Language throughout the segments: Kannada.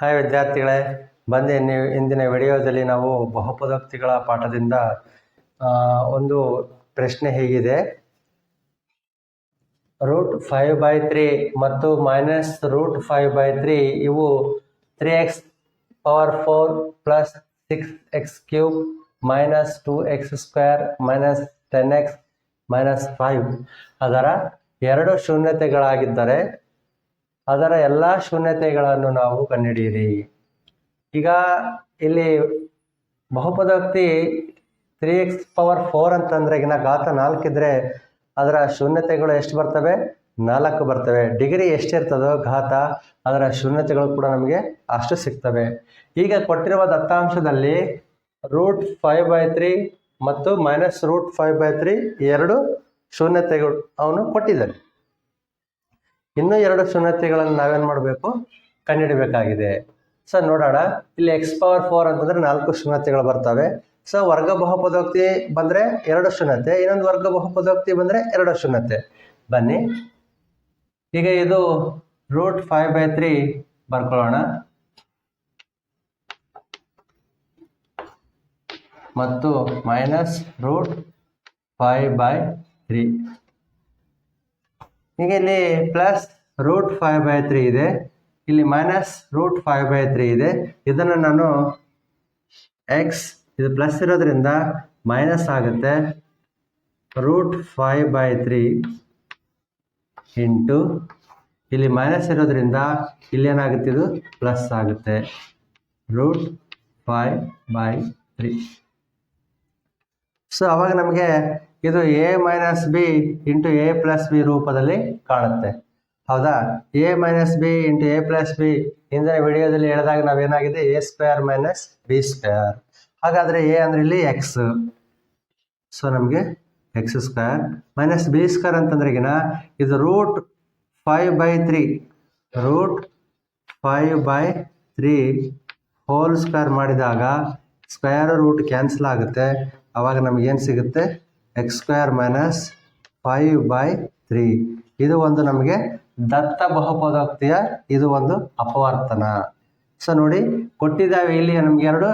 ಹಾಯ್ ವಿದ್ಯಾರ್ಥಿಗಳೇ ಬಂದೆ ಇಂದಿನ ವಿಡಿಯೋದಲ್ಲಿ ನಾವು ಬಹುಪದೋಕ್ತಿಗಳ ಪಾಠದಿಂದ ಒಂದು ಪ್ರಶ್ನೆ ಹೀಗಿದೆ. ರೂಟ್ ಫೈವ್ ಬೈ ತ್ರೀ ಮತ್ತು minus root five by three ಇವು three x power four plus six x cube minus two x square minus ten x minus five. ಅದರ ಎರಡು ಶೂನ್ಯತೆಗಳಾಗಿದ್ದರೆ ಅದರ ಎಲ್ಲ ಶೂನ್ಯತೆಗಳನ್ನು ನಾವು ಕಂಡುಹಿಡಿಯಿರಿ. ಈಗ ಇಲ್ಲಿ ಬಹುಪದೋಕ್ತಿ ತ್ರೀ ಎಕ್ಸ್ ಪವರ್ ಫೋರ್ ಅಂತಂದ್ರೆ ಈಗಿನ ಘಾತ ನಾಲ್ಕಿದ್ರೆ ಅದರ ಶೂನ್ಯತೆಗಳು ಎಷ್ಟು ಬರ್ತವೆ? ನಾಲ್ಕು ಬರ್ತವೆ. ಡಿಗ್ರಿ ಎಷ್ಟಿರ್ತದೋ ಘಾತ ಅದರ ಶೂನ್ಯತೆಗಳು ಕೂಡ ನಮಗೆ ಅಷ್ಟು ಸಿಗ್ತವೆ. ಈಗ ಕೊಟ್ಟಿರುವ ದತ್ತಾಂಶದಲ್ಲಿ ರೂಟ್ ಫೈವ್ ಬೈ ತ್ರೀ ಮತ್ತು minus root five by three ಎರಡು ಶೂನ್ಯತೆಗಳು ಅವನು ಕೊಟ್ಟಿದ್ದಾನೆ. ಇನ್ನೂ ಎರಡು ಶೂನ್ಯತೆಗಳನ್ನು ನಾವೇನು ಮಾಡಬೇಕು? ಕಂಡುಹಿಡಬೇಕಾಗಿದೆ. ಸರ್, ನೋಡೋಣ. ಇಲ್ಲಿ ಎಕ್ಸ್ ಪವರ್ ಫೋರ್ ಅಂತಂದರೆ ನಾಲ್ಕು ಶೂನ್ಯತೆಗಳು ಬರ್ತವೆ. ಸೊ ವರ್ಗ ಬಹುಪದೋಕ್ತಿ ಬಂದರೆ ಎರಡು ಶೂನ್ಯತೆ ಇನ್ನೊಂದು ವರ್ಗ ಬಹುಪದೋಕ್ತಿ ಬಂದರೆ ಎರಡು ಶೂನ್ಯತೆ ಬನ್ನಿ. ಈಗ ಇದು ರೂಟ್ ಫೈವ್ ಬೈ ತ್ರೀ ಬರ್ಕೊಳ್ಳೋಣ. ಮತ್ತು minus root five by three ಈಗ ಇಲ್ಲಿ plus root five by three ಇದೆ. ಇಲ್ಲಿ minus root five by three ಇದೆ. ಇದನ್ನು ನಾನು ಎಕ್ಸ್ ಇದು ಪ್ಲಸ್ ಇರೋದ್ರಿಂದ ಮೈನಸ್ ಆಗುತ್ತೆ. Root five by three into ಇಲ್ಲಿ ಮೈನಸ್ ಇರೋದ್ರಿಂದ ಇಲ್ಲಿ ಏನಾಗುತ್ತೆ ಇದು? ಪ್ಲಸ್ ಆಗುತ್ತೆ. Root five by three so ಅವಾಗ ನಮಗೆ ಇದು A minus B into A plus B ರೂಪದಲ್ಲಿ ಕಾಣುತ್ತೆ. ಹೌದಾ? A minus B into A plus B ಹಿಂದಿನ ವಿಡಿಯೋದಲ್ಲಿ ಹೇಳಿದಾಗ ನಾವೇನಾಗಿದೆ? A square minus B square ಹಾಗಾದರೆ ಎ ಅಂದರೆ ಇಲ್ಲಿ ಎಕ್ಸ್ ಸೊ ನಮಗೆ x square minus B square ಅಂತಂದ್ರೆಗಿನ ಇದು root five by three root five by three whole square ಮಾಡಿದಾಗ ಸ್ಕ್ವೇರ್ ರೂಟ್ ಕ್ಯಾನ್ಸಲ್ ಆಗುತ್ತೆ. ಅವಾಗ ನಮಗೇನು ಸಿಗುತ್ತೆ? X square minus five by three ಇದು ಒಂದು ನಮಗೆ ದತ್ತ ಬಹುಪದೋಕ್ತಿಯ ಇದು ಒಂದು ಅಪವರ್ತನ. ಸೊ ನೋಡಿ, ಕೊಟ್ಟಿದ್ದಾವೆ ಇಲ್ಲಿ ನಮ್ಗೆ ಎರಡು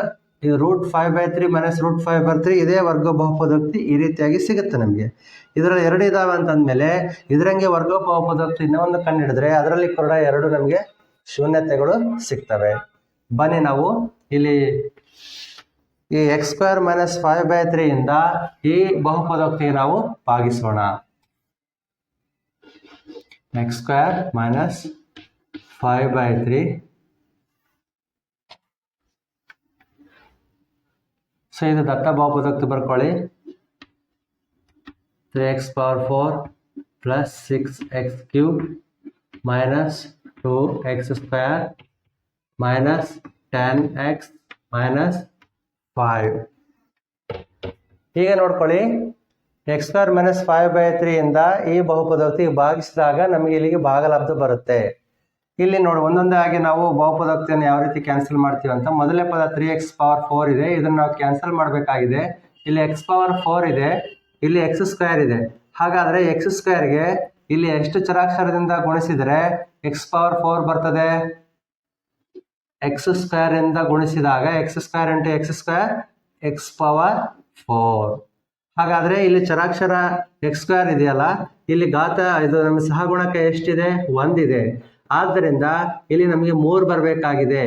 root five by three minus root five by three ಇದೇ ವರ್ಗ ಬಹುಪದೋಕ್ತಿ ಈ ರೀತಿಯಾಗಿ ಸಿಗುತ್ತೆ ನಮಗೆ. ಇದರಲ್ಲಿ ಎರಡು ಇದಾವೆ ಅಂತಂದಮೇಲೆ ಇದರಂಗೆ ವರ್ಗ ಬಹುಪದೋಕ್ತಿ ಇನ್ನೊಂದು ಕಂಡುಹಿಡಿದ್ರೆ ಅದರಲ್ಲಿ ಕೂಡ ಎರಡು ನಮಗೆ ಶೂನ್ಯತೆಗಳು ಸಿಗ್ತವೆ. ಬನ್ನಿ ನಾವು ಇಲ್ಲಿ ಈ x square minus five by three ಇಂದ ಈ ಬಹುಪದೋಕ್ತಿಗೆ ನಾವು ಭಾಗಿಸೋಣ. X square minus five by three so ಇದು ದತ್ತ ಬಹುಪದೋಕ್ತಿ ಬರ್ಕೊಳ್ಳಿ. Three x power four plus six x cube minus two x square minus ten x minus five ಈಗ ನೋಡ್ಕೊಳ್ಳಿ. X square minus five by three ಇಂದ ಈ ಬಹುಪದೋಕ್ತಿಗೆ ಭಾಗಿಸಿದಾಗ ನಮಗೆ ಇಲ್ಲಿಗೆ ಭಾಗಲಬ್ಧ ಬರುತ್ತೆ. ಇಲ್ಲಿ ನೋಡಿ, ಒಂದೊಂದೇ ಆಗಿ ನಾವು ಬಹುಪದೋಕ್ತಿಯನ್ನು ಯಾವ ರೀತಿ ಕ್ಯಾನ್ಸಲ್ ಮಾಡ್ತೀವಿ ಅಂತ. ಮೊದಲನೇ ಪದ ತ್ರೀ ಎಕ್ಸ್ ಪವರ್ ಫೋರ್ ಇದೆ. ಇದನ್ನು ನಾವು ಕ್ಯಾನ್ಸಲ್ ಮಾಡಬೇಕಾಗಿದೆ. ಇಲ್ಲಿ ಎಕ್ಸ್ ಪವರ್ ಫೋರ್ ಇದೆ. ಇಲ್ಲಿ ಎಕ್ಸ್ ಸ್ಕ್ವೇರ್ ಇದೆ. ಹಾಗಾದರೆ ಎಕ್ಸ್ ಸ್ಕ್ವೇರ್ಗೆ ಇಲ್ಲಿ ಎಷ್ಟು ಚರಾಕ್ಷರದಿಂದ ಗುಣಿಸಿದರೆ ಎಕ್ಸ್ ಪವರ್ ಫೋರ್ ಬರ್ತದೆ? ಎಕ್ಸ್ ಸ್ಕ್ವೇರ್ ಇಂದ ಗುಣಿಸಿದಾಗ x square into x square x power four ಹಾಗಾದ್ರೆ ಇಲ್ಲಿ ಚರಾಕ್ಷರ ಎಕ್ಸ್ ಸ್ಕ್ವೇರ್ ಇದೆಯಲ್ಲ? ಇಲ್ಲಿ ಗಾತ ಇದು ನಮ್ಮ ಸಹಗುಣಕ ಎಷ್ಟಿದೆ? ಒಂದಿದೆ. ಆದ್ದರಿಂದ ಇಲ್ಲಿ ನಮಗೆ ಮೂರು ಬರಬೇಕಾಗಿದೆ.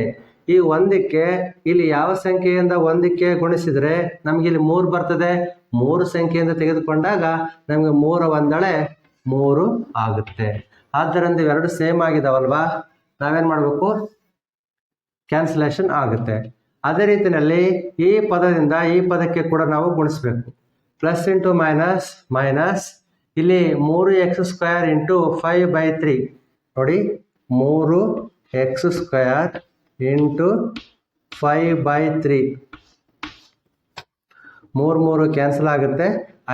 ಈ ಒಂದಕ್ಕೆ ಇಲ್ಲಿ ಯಾವ ಸಂಖ್ಯೆಯಿಂದ ಒಂದಕ್ಕೆ ಗುಣಿಸಿದ್ರೆ ನಮಗೆ ಇಲ್ಲಿ ಮೂರು ಬರ್ತದೆ? ಮೂರು ಸಂಖ್ಯೆಯಿಂದ ತೆಗೆದುಕೊಂಡಾಗ ನಮಗೆ ಮೂರ ಒಂದಳೆ ಮೂರು ಆಗುತ್ತೆ. ಆದ್ದರಿಂದ ಇವೆರಡು ಸೇಮ್ ಆಗಿದಾವಲ್ವಾ? ನಾವೇನು ಮಾಡಬೇಕು? ಕ್ಯಾನ್ಸಲೇಷನ್ ಆಗುತ್ತೆ. ಅದೇ ರೀತಿಯಲ್ಲಿ ಈ ಪದದಿಂದ ಈ ಪದಕ್ಕೆ ಕೂಡ ನಾವು ಗುಣಿಸ್ಬೇಕು. ಪ್ಲಸ್ ಇಂಟು ಮೈನಸ್ ಮೈನಸ್ ಇಲ್ಲಿ ಮೂರು x square into five by three ನೋಡಿ, ಮೂರು x square into five by three ಮೂರು ಮೂರು ಕ್ಯಾನ್ಸಲ್ ಆಗುತ್ತೆ.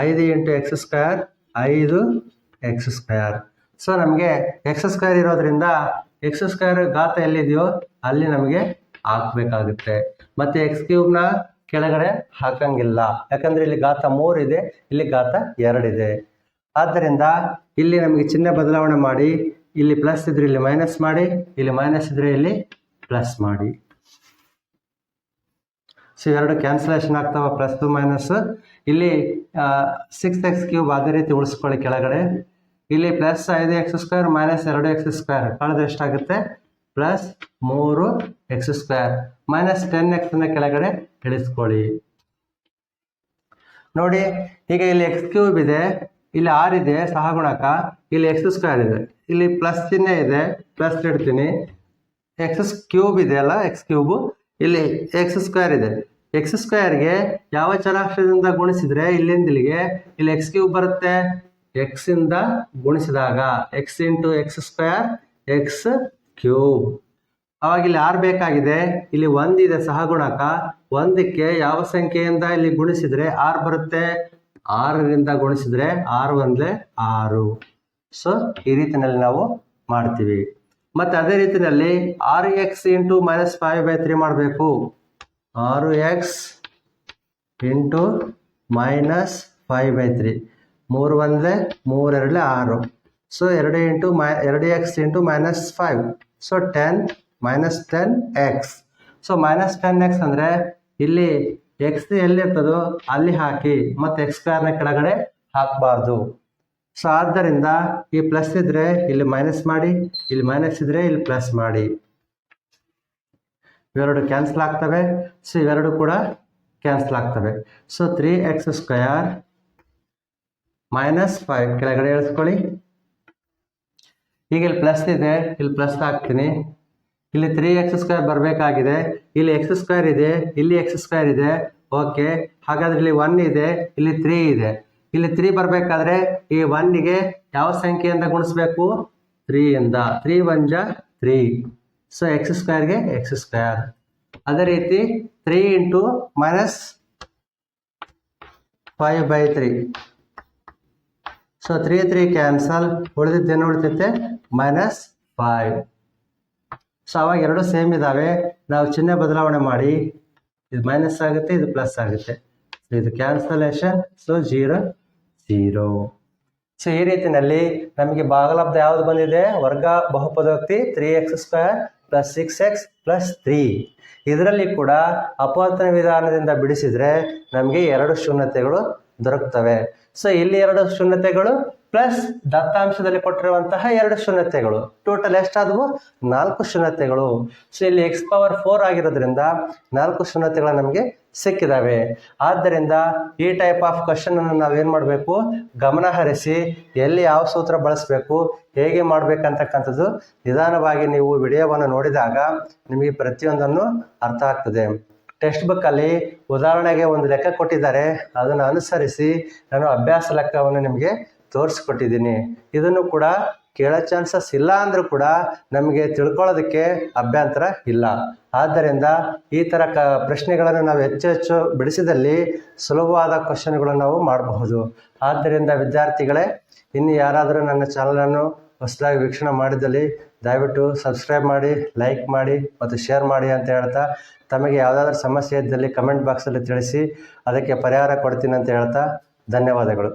ಐದು ಇಂಟು ಎಕ್ಸ್ ಸ್ಕ್ವೇರ್ ಐದು ಎಕ್ಸ್ ಸ್ಕ್ವೇರ್ ಸೊ ನಮಗೆ ಎಕ್ಸ್ ಸ್ಕ್ವೇರ್ ಇರೋದ್ರಿಂದ ಎಕ್ಸ್ ಸ್ಕ್ವೇರ್ ಗಾತ ಎಲ್ಲಿದೆಯೋ ಅಲ್ಲಿ ನಮಗೆ ಹಾಕಬೇಕಾಗುತ್ತೆ. ಮತ್ತು ಎಕ್ಸ್ ಕ್ಯೂಬ್ನ ಕೆಳಗಡೆ ಹಾಕಂಗಿಲ್ಲ. ಯಾಕಂದರೆ ಇಲ್ಲಿ ಘಾತ ಇದೆ, ಇಲ್ಲಿ ಘಾತ ಎರಡಿದೆ ಆದ್ದರಿಂದ ಇಲ್ಲಿ ನಮಗೆ ಚಿಹ್ನೆ ಬದಲಾವಣೆ ಮಾಡಿ, ಇಲ್ಲಿ ಪ್ಲಸ್ ಇದ್ರೆ ಇಲ್ಲಿ ಮೈನಸ್ ಮಾಡಿ, ಇಲ್ಲಿ ಮೈನಸ್ ಇದ್ರೆ ಇಲ್ಲಿ ಪ್ಲಸ್ ಮಾಡಿ. ಸೊ ಎರಡು ಕ್ಯಾನ್ಸಲೇಷನ್ ಆಗ್ತಾವ ಪ್ಲಸ್ ಟು ಮೈನಸ್ ಇಲ್ಲಿ ಸಿಕ್ಸ್ ಎಕ್ಸ್ ಕ್ಯೂಬ್ ಅದೇ ರೀತಿ ಉಳಿಸ್ಕೊಳ್ಳಿ ಕೆಳಗಡೆ. ಇಲ್ಲಿ ಪ್ಲಸ್ ಐದು ಎಕ್ಸ್ ಸ್ಕ್ವೇರ್ ಮೈನಸ್ ಎರಡು ಎಕ್ಸ್ ಸ್ಕ್ವೇರ್ ಕಳೆದ್ರೆ ಎಷ್ಟಾಗುತ್ತೆ? ಪ್ಲಸ್ ಮೂರು ಎಕ್ಸ್ ಸ್ಕ್ವೇರ್ ಮೈನಸ್ ಟೆನ್ ಎಕ್ಸ್ನ ಕೆಳಗಡೆ ಇಳಿಸ್ಕೊಳ್ಳಿ. ನೋಡಿ, ಈಗ ಇಲ್ಲಿ ಎಕ್ಸ್ ಕ್ಯೂಬ್ ಇದೆ, ಇಲ್ಲಿ ಆರ್ ಇದೆ, ಸಹಗುಣಕ, ಇಲ್ಲಿ ಎಕ್ಸ್ ಸ್ಕ್ವೇರ್ ಇದೆ. ಇಲ್ಲಿ ಪ್ಲಸ್ ಚಿಹ್ನೆ ಇದೆ ಪ್ಲಸ್ ಇಡ್ತೀನಿ. ಎಕ್ಸ್ ಕ್ಯೂಬ್ ಇದೆ ಅಲ್ಲ ಎಕ್ಸ್ ಕ್ಯೂಬು ಇಲ್ಲಿ ಎಕ್ಸ್ ಸ್ಕ್ವೇರ್ ಇದೆ. ಎಕ್ಸ್ ಸ್ಕ್ವೇರ್ಗೆ ಯಾವ ಚರಾಕ್ಷರದಿಂದ ಗುಣಿಸಿದ್ರೆ ಇಲ್ಲಿಂದ ಇಲ್ಲಿಗೆ ಇಲ್ಲಿ ಎಕ್ಸ್ ಕ್ಯೂಬ್ ಬರುತ್ತೆ? ಎಕ್ಸ್ ಇಂದ ಗುಣಿಸಿದಾಗ x into x square x cube ಅವಾಗ ಇಲ್ಲಿ ಆರ್ ಬೇಕಾಗಿದೆ. ಇಲ್ಲಿ ಒಂದಿದೆ ಸಹಗುಣಕ. ಒಂದಕ್ಕೆ ಯಾವ ಸಂಖ್ಯೆಯಿಂದ ಇಲ್ಲಿ ಗುಣಿಸಿದ್ರೆ ಆರ್ ಬರುತ್ತೆ? ಆರರಿಂದ ಗುಣಿಸಿದ್ರೆ ಆರು ಒಂದ್ಲೆ ಆರು. ಸೊ ಈ ರೀತಿಯಲ್ಲಿ ನಾವು ಮಾಡ್ತೀವಿ. ಮತ್ತೆ ಅದೇ ರೀತಿಯಲ್ಲಿ ಆರು x into minus five by three ಮಾಡಬೇಕು. ಆರು x into minus five by three ಮೂರು ಒಂದ್ಲೆ ಮೂರೆರಡಲೆ ಆರು. ಸೊ ಎರಡು ಇಂಟು ಮೈ, ಎರಡು x into minus five. So ten minus ten x so minus ten x ಅಂದರೆ ಇಲ್ಲಿ ಎಕ್ಸ್ ಎಲ್ಲಿರ್ತದೋ ಅಲ್ಲಿ ಹಾಕಿ ಮತ್ತು ಎಕ್ಸ್ ಸ್ಕ್ವೇರ್ನ ಕೆಳಗಡೆ ಹಾಕಬಾರ್ದು. ಸೊ ಆದ್ದರಿಂದ ಈ ಪ್ಲಸ್ ಇದ್ರೆ ಇಲ್ಲಿ ಮೈನಸ್ ಮಾಡಿ, ಇಲ್ಲಿ ಮೈನಸ್ ಇದ್ರೆ ಇಲ್ಲಿ ಪ್ಲಸ್ ಮಾಡಿ. ಇವೆರಡು ಕ್ಯಾನ್ಸಲ್ ಆಗ್ತವೆ. ಸೊ ಇವೆರಡು ಕೂಡ ಕ್ಯಾನ್ಸಲ್ ಆಗ್ತವೆ. So three x square minus five ಕೆಳಗಡೆ ಇಳಿಸ್ಕೊಳ್ಳಿ ಈಗ ಇಲ್ಲಿ ಪ್ಲಸ್ ಇದೆ. ಇಲ್ಲಿ ಪ್ಲಸ್ ಹಾಕ್ತೀನಿ. ಇಲ್ಲಿ ತ್ರೀ ಎಕ್ಸ್ ಸ್ಕ್ವೇರ್ ಬರಬೇಕಾಗಿದೆ. ಇಲ್ಲಿ ಎಕ್ಸ್ ಸ್ಕ್ವೇರ್ ಇದೆ. ಇಲ್ಲಿ ಎಕ್ಸ್ ಸ್ಕ್ವೇರ್ ಇದೆ. ಓಕೆ ಹಾಗಾದ್ರೆ ಇಲ್ಲಿ ಒನ್ ಇದೆ. ಇಲ್ಲಿ ತ್ರೀ ಇದೆ. ಇಲ್ಲಿ ತ್ರೀ ಬರಬೇಕಾದ್ರೆ ಈ ಒನ್ನಿಗೆ ಯಾವ ಸಂಖ್ಯೆಯಿಂದ ಗುಣಿಸ್ಬೇಕು? ತ್ರೀಯಿಂದ ತ್ರೀ ಒನ್ ಜ ತ್ರೀ ಸೊ ಎಕ್ಸ್ ಸ್ಕ್ವೇರ್ಗೆ ಎಕ್ಸ್ ಸ್ಕ್ವೇರ್ ಅದೇ ರೀತಿ three into minus five by three so three three cancel ಉಳಿದಿದ್ದೇನು ಉಳಿತೈತೆ? ಮೈನಸ್ ಫೈವ್ ಸೊ ಅವಾಗ ಎರಡು ಸೇಮ್ ಇದ್ದಾವೆ ನಾವು ಚಿಹ್ನೆ ಬದಲಾವಣೆ ಮಾಡಿ. ಇದು ಮೈನಸ್ ಆಗುತ್ತೆ, ಇದು ಪ್ಲಸ್ ಆಗುತ್ತೆ. ಇದು cancellation so zero zero so ಈ ರೀತಿಯಲ್ಲಿ ನಮಗೆ ಭಾಗಲಬ್ಧ ಯಾವುದು ಬಂದಿದೆ? ವರ್ಗ ಬಹುಪದೋಕ್ತಿ three x square plus six x plus three ಇದರಲ್ಲಿ ಕೂಡ ಅಪವರ್ತನ ವಿಧಾನದಿಂದ ಬಿಡಿಸಿದ್ರೆ ನಮಗೆ ಎರಡು ಶೂನ್ಯತೆಗಳು ದೊರಕ್ತವೆ. ಸೊ ಇಲ್ಲಿ ಎರಡು ಶೂನ್ಯತೆಗಳು ಪ್ಲಸ್ ದತ್ತಾಂಶದಲ್ಲಿ ಕೊಟ್ಟಿರುವಂತಹ ಎರಡು ಶೂನ್ಯತೆಗಳು. ಟೋಟಲ್ ಎಷ್ಟಾದವು? ನಾಲ್ಕು ಶೂನ್ಯತೆಗಳು. ಸೊ ಇಲ್ಲಿ ಎಕ್ಸ್ ಪವರ್ ಫೋರ್ ಆಗಿರೋದ್ರಿಂದ ನಾಲ್ಕು ಶೂನ್ಯತೆಗಳು ನಮಗೆ ಸಿಕ್ಕಿದಾವೆ. ಆದ್ದರಿಂದ ಈ ಟೈಪ್ ಆಫ್ ಕ್ವಶನ್ ಅನ್ನು ನಾವೇನು ಮಾಡಬೇಕು? ಗಮನ ಹರಿಸಿ ಎಲ್ಲಿ ಯಾವ ಸೂತ್ರ ಬಳಸಬೇಕು? ಹೇಗೆ ಮಾಡಬೇಕಂತಕ್ಕಂಥದ್ದು ನಿಧಾನವಾಗಿ ನೀವು ವಿಡಿಯೋವನ್ನು ನೋಡಿದಾಗ ನಿಮಗೆ ಪ್ರತಿಯೊಂದನ್ನು ಅರ್ಥ ಆಗ್ತದೆ. ಟೆಕ್ಸ್ಟ್ ಬುಕ್ಕಲ್ಲಿ ಉದಾಹರಣೆಗೆ ಒಂದು ಲೆಕ್ಕ ಕೊಟ್ಟಿದ್ದಾರೆ. ಅದನ್ನು ಅನುಸರಿಸಿ ನಾನು ಅಭ್ಯಾಸ ಲೆಕ್ಕವನ್ನು ನಿಮಗೆ ತೋರಿಸ್ಕೊಟ್ಟಿದ್ದೀನಿ. ಇದನ್ನು ಕೂಡ ಕೇಳೋ ಚಾನ್ಸಸ್ ಇಲ್ಲ ಅಂದರೂ ಕೂಡ ನಮಗೆ ತಿಳ್ಕೊಳ್ಳೋದಕ್ಕೆ ಅಭ್ಯಂತರ ಇಲ್ಲ. ಆದ್ದರಿಂದ ಈ ಥರ ಕ ಪ್ರಶ್ನೆಗಳನ್ನು ನಾವು ಹೆಚ್ಚು ಹೆಚ್ಚು ಬಿಡಿಸಿದಲ್ಲಿ ಸುಲಭವಾದ ಕ್ವಶನ್ಗಳನ್ನು ನಾವು ಮಾಡಬಹುದು. ಆದ್ದರಿಂದ ವಿದ್ಯಾರ್ಥಿಗಳೇ, ಇನ್ನು ಯಾರಾದರೂ ನನ್ನ ಚಾನಲನ್ನು ಹೊಸದಾಗಿ ವೀಕ್ಷಣೆ ಮಾಡಿದಲ್ಲಿ ದಯವಿಟ್ಟು ಸಬ್ಸ್ಕ್ರೈಬ್ ಮಾಡಿ ಲೈಕ್ ಮಾಡಿ ಮತ್ತು ಶೇರ್ ಮಾಡಿ ಅಂತ ಹೇಳ್ತಾ ತಮಗೆ ಯಾವುದಾದ್ರೂ ಸಮಸ್ಯೆ ಇದ್ದಲ್ಲಿ ಕಮೆಂಟ್ ಬಾಕ್ಸಲ್ಲಿ ತಿಳಿಸಿ, ಅದಕ್ಕೆ ಪರಿಹಾರ ಕೊಡ್ತೀನಿ ಅಂತ ಹೇಳ್ತಾ ಧನ್ಯವಾದಗಳು.